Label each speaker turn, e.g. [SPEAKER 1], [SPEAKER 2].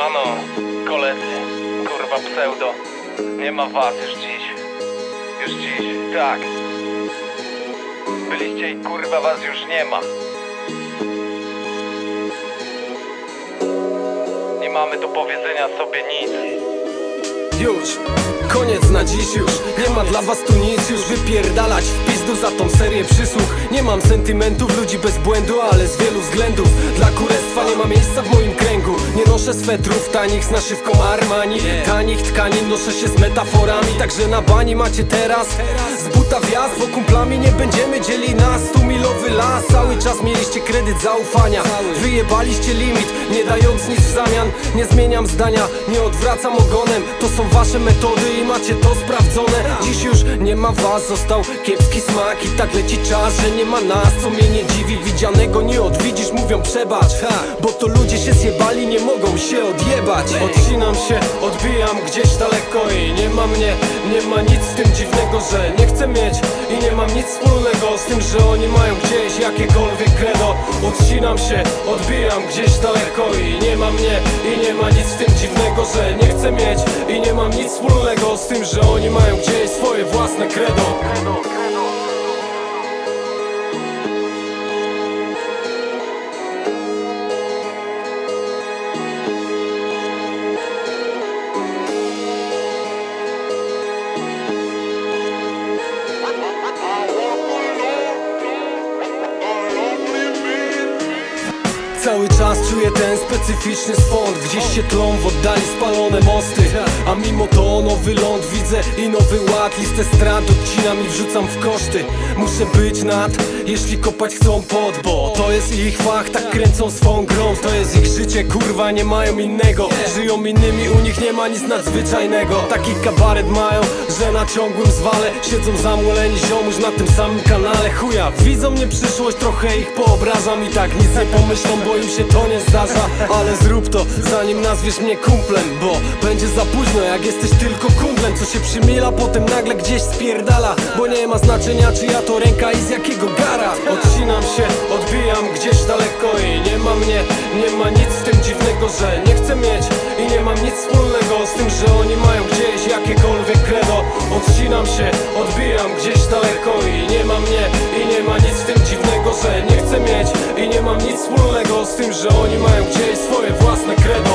[SPEAKER 1] Siemano, koledzy, kurwa pseudo. Nie ma was już dziś, już dziś, tak. Byliście i kurwa was już nie ma. Nie mamy do powiedzenia sobie nic.
[SPEAKER 2] Już, koniec na dziś już. Nie ma dla was tu nic już. Wypierdalać w pizdu za tą serię przysług. Nie mam sentymentów, ludzi bez błędu Ale z wielu względów. Dla kurestwa nie ma miejsca w moim kręgu. Nie noszę swetrów tanich z naszywką Armani. Tanich tkanin noszę się z metaforami. Także na bani macie teraz. Z buta wjazd, bo kumplami nie będziemy dzieli nas. Tu milowy las, cały czas mieliście kredyt zaufania. Wyjebaliście limit, nie dając nic zamian. Nie zmieniam zdania, nie odwracam ogonem. To są wasze metody i macie to sprawdzone. Dziś już nie ma was, został kiepski smak I tak leci czas, że nie ma nas Co mnie nie dziwi, widzianego nie odwiedzisz Mówią przebacz, bo to ludzie się zjebali Nie mogą się odjebać. Odcinam się, odbijam gdzieś daleko I nie ma mnie, nie ma nic z tym dziwnego Że nie chcę mieć i nie mam nic wspólnego Z tym, że oni mają gdzieś jakiekolwiek credo. Odcinam się, odbijam gdzieś daleko I nie ma mnie i nie ma nic z tym dziwnego Że nie chcę mieć i nie mam nic wspólnego Z tym, że oni mają gdzieś swoje własne credo Cały czas czuję ten specyficzny swąd. Gdzieś się tlą w oddali spalone mosty. A mimo to nowy ląd i nowy ład. Listę strat odcinam i wrzucam w koszty. Muszę być nad, jeśli kopać chcą pod Bo to jest ich fach, tak kręcą swą grą. To jest ich życie, kurwa nie mają innego. Żyją innymi, u nich nie ma nic nadzwyczajnego. Taki kabaret mają, że na ciągłym zwale Siedzą zamuleni. Ziomuż na tym samym kanale Chuja, widzą mnie przyszłość, trochę ich poobrażam I tak nic nie pomyślą, bo im się to nie zdarza. Ale zrób to, zanim nazwiesz mnie kumplem Bo będzie za późno, jak jesteś tylko kumplem Co się się przymila, potem nagle gdzieś spierdala Bo nie ma znaczenia czy ja to ręka i z jakiego gara. Odcinam się, odbijam gdzieś daleko i nie ma mnie Nie ma nic w tym dziwnego, że nie chcę mieć I nie mam nic wspólnego z tym, że oni mają gdzieś jakiekolwiek credo Odcinam się, odbijam gdzieś daleko i nie ma mnie I nie ma nic w tym dziwnego, że nie chcę mieć I nie mam nic wspólnego z tym, że oni mają gdzieś swoje własne credo